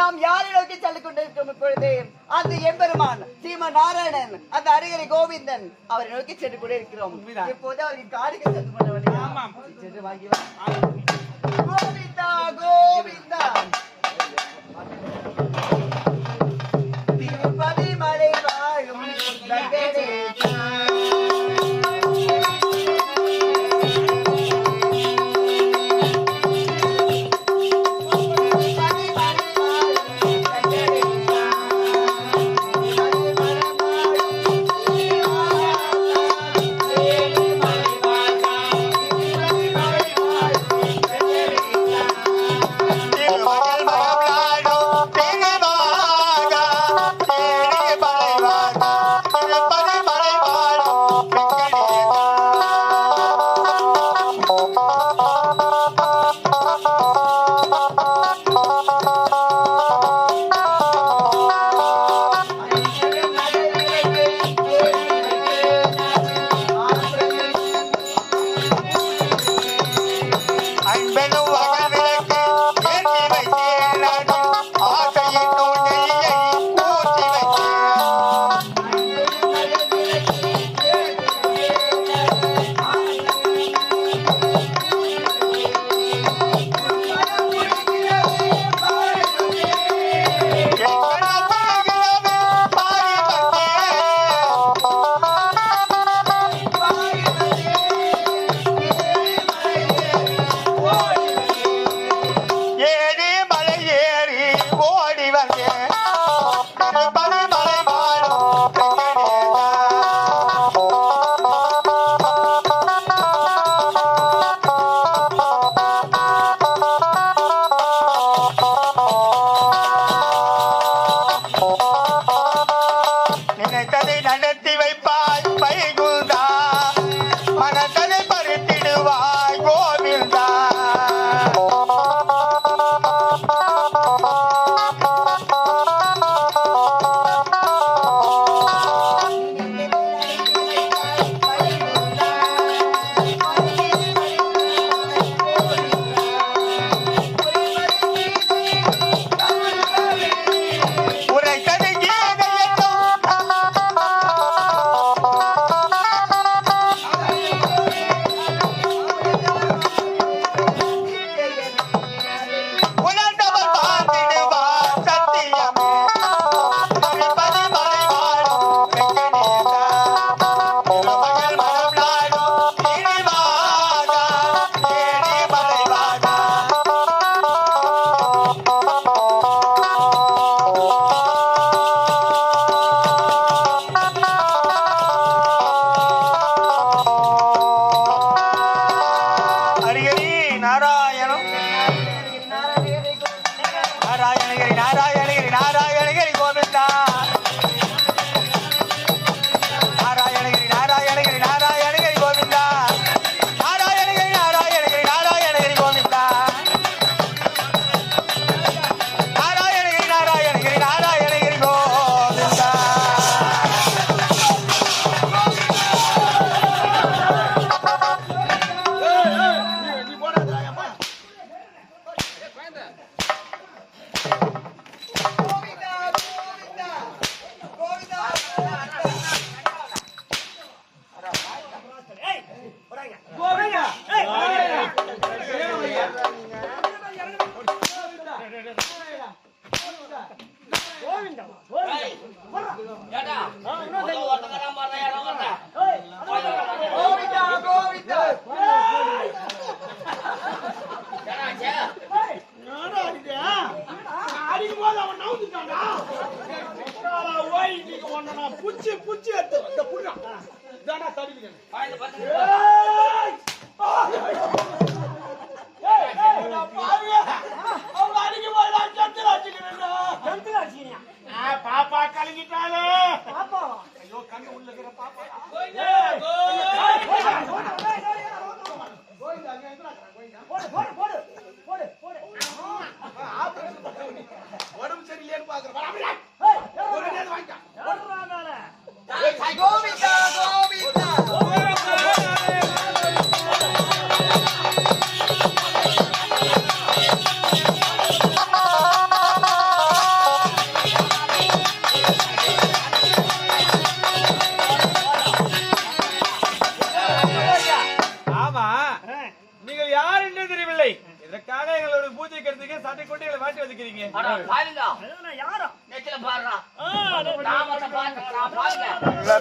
நாம் யாரை நோக்கி செல்லு கொண்டிருக்கிறோம் இப்பொழுது? அந்த எம்பெருமான் சீம நாராயணன் அந்த அருகரை கோவிந்தன் அவரை நோக்கி சென்று கொண்டிருக்கிறோம். இப்போது அவருக்கு காரியம் சென்று கொண்டு வாங்கி கோவிந்தா கோவிந்தா. புச்சு புச்சு எடுத்து இந்த புடுறான் தானா தடிக்கிறேன் பாப்பா கலங்கிட்டாலே பாப்பா ஐயோ கண்ணு உள்ளுக்கிற பாப்பா.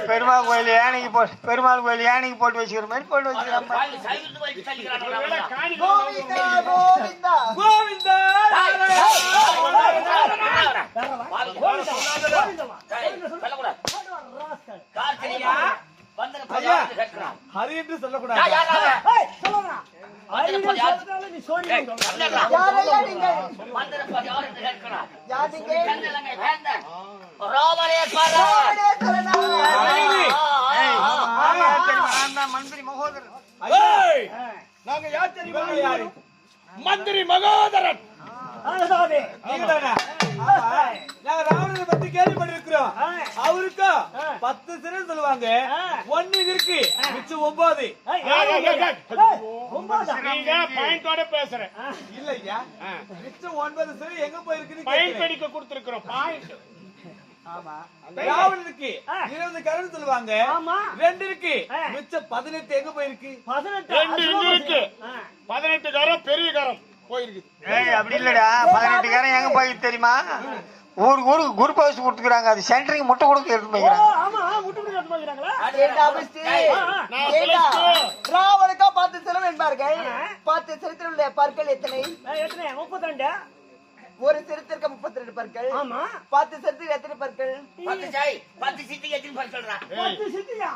பெருமாள் கோயில் ஏனைக்கு போட்டு பெருமாள் கோயில் ஏனைக்கு போட்டு வச்சுக்கிற மாதிரி போட்டு வச்சுக்கிறோம் ஹரி என்று சொல்லக்கூடாது. நீ சோழி மந்திரி மகோதரன். நாங்க யார் நாங்க ராவணனை பத்தி கேள்விப்பட்டிருக்கிறோம். அவருக்கு பத்து சிறை சொல்லுவாங்க. ஒண்ணு இருக்கு. மிச்சம் ஒன்பது நீங்க பாயிண்டோட பேசுற? இல்லையா? மிச்சம் ஒன்பது சிறை எங்க போயிருக்குன்னு பாயிண்ட் கேட்கிறேன். படிக்க கொடுத்திருக்கிறோம். பாயிண்ட். ராவணனுக்கு இருபது கரண்ட் சொல்லுவாங்க. ரெண்டு இருக்கு. மிச்சம் பதினெட்டு எங்க போயிருக்கு? இருக்கு. பதினெட்டு கரம் பெரிய கரம். போயிருக்குது. ஏய் அப்படி இல்லடா. பதினெட்டு காரம் எங்க போய் தெரியுமா? ஊருக்கு ஊருக்கு குரூப் ஹவுஸ் கொடுத்துக்கிறாங்க அது சென்டருக்கு முட்டை கொடுக்க எடுத்து போய்க்கிறாங்க. ஏண்டா அபிஷ்டு? நான் ஏண்டா? சொல்லிட்டு- ராவணுக்கா பத்து சிரம் என்பார்கள் பத்து ஒரு சிரத்திற்கு முப்பத்தி ரெண்டு பற்கள் பத்து சிரத்தில் எத்தனை பற்கள்? பத்து சாய் பத்து சிட்டிக்கு எத்தனை பேர் சொல்றான்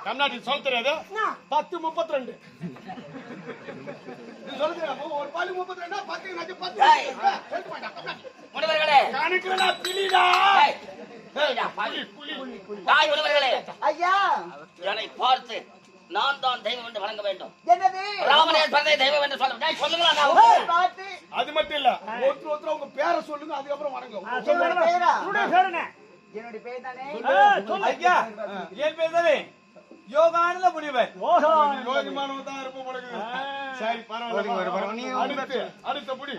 கர்நாடி சொல்ல தெரியாது பத்து முப்பத்தி ரெண்டு ஒரு பாலி முப்பத்தி பத்து பத்து. முனிவர்களே. தாய் ஐயா. என்னை பார்த்து நான் தான் தெய்வம் என்று வணங்க வேண்டும். என்னது? ராமனேஸ்வரனை தெய்வம் என்று சொல்ல சொல்லுங்களா நான்? பார்த்து அது மட்டும் இல்ல. ஒருத்தர் ஒருத்தர் உங்க பேரை சொல்லுங்க அதுக்கப்புறம் வணங்க. என்னுடைய பேர் தானே? ஐயா என் பேர் தானே? யோகானந்த முனிவர் யோகிமானவன் தான் இருப்ப போல இருக்குது. சரி பரவாயில்ல. நீ அடுத்து அடுத்த புடி.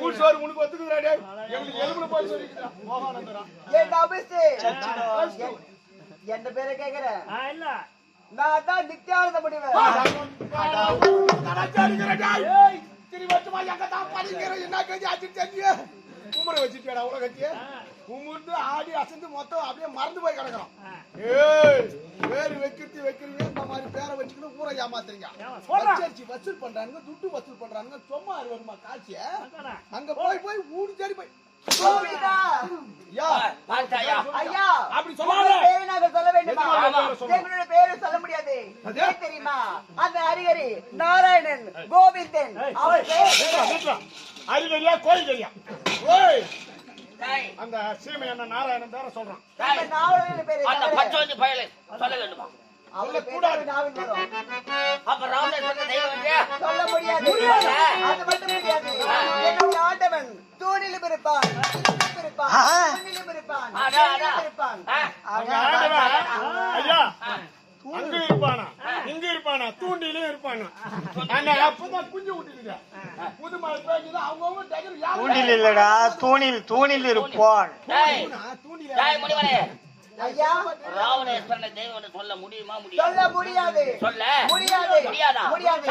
ஊர் சோறு உனக்கு ஒத்துக்குதுடா டேய். எங்களுக்கு எலும்புல போய் சொல்லிக்கிறா மோகானந்தரா ஏண்டா அபிஷ்டு? என்- என் பேரை கேக்குறேன் நான் தான் நித்யானந்த முடிவர் கும்பிட வச்சுட்டியாடா உலகத்திய? கும்பிட்டு ஆடி அசந்து மொத்தம் அப்படியே மறந்து போய் கிடக்குறோம். ஏய் பேரு வைக்கிறது வைக்கிறீங்க இந்த மாதிரி பேரை வச்சுக்கிட்டு ஊரை ஏமாத்துறீங்க. வச்சு வசூல் பண்றானுங்க துட்டு வசூல் பண்றானுங்க சும்மா வருமா காட்சிய அங்க போய் போய் ஊடு தேடி போய். அப்படி பேரை சொல்ல வேண்டுமா? பேரை சொல்ல முடியாது ஏன் தெரியுமா? அந்த ஹரிஹரி நாராயணன் கோவிந்தன் அவர் பேர் அறிவரியா கோயிலரியா ஓய்! டேய், அந்த சீமை என்ன நாராயணன் பேர சொல்றான். அந்த டேய், நாவலின் பேரை அந்த தவிர பச்சோந்தி பயலை. சொல்ல வேண்டுமா? தெய்வம் என்று சொல்ல முடியாது. அது மட்டும் முடியாது. என்னுடைய ஆண்டவன் தூணிலும் இருப்பான் தூண்டில் இல்லடா தூணில் தூணில் இருப்பான் ஐயா. ராவணேஸ்வரனை தெய்வம் சொல்ல முடியுமா முடியாது? சொல்ல முடியாது. சொல்ல. முடியாது. முடியாதா? முடியாது.